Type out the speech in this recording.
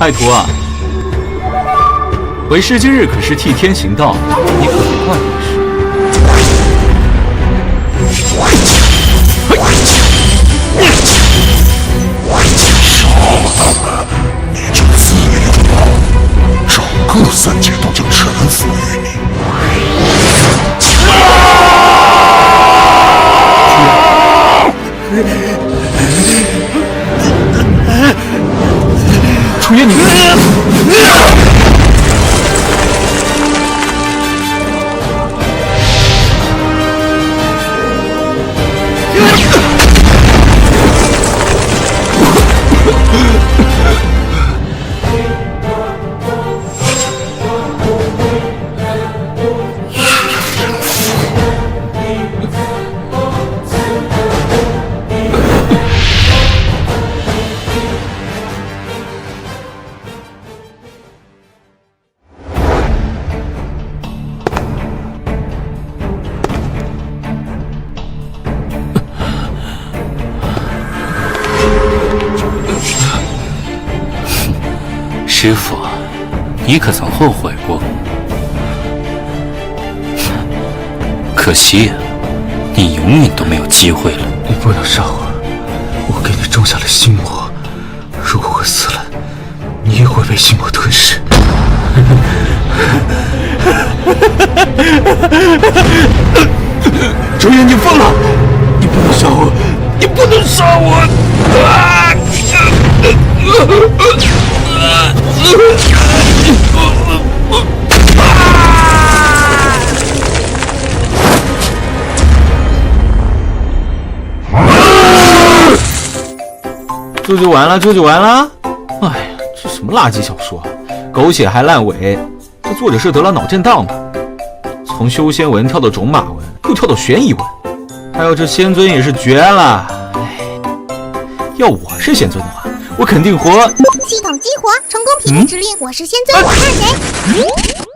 爱徒啊，为师今日可是替天行道，你可别怪为师。你就自由吧，整个三界都将臣服于你。楚月，你师傅，你可曾后悔过？可惜呀，你永远都没有机会了。你不能杀我，我给你种下了心魔，如果我死了，你也会被心魔吞噬。周远，你疯了！你不能杀我！你不能杀我！啊！这就完了，这就完了。哎呀，这什么垃圾小说啊，狗血还烂尾。这作者是得了脑震荡吧？从修仙文跳到种马文，又跳到悬疑文，还有这仙尊也是绝了。哎，要我是仙尊的话，我肯定活。系统激活，成功匹配指令，我是仙尊，我怕谁？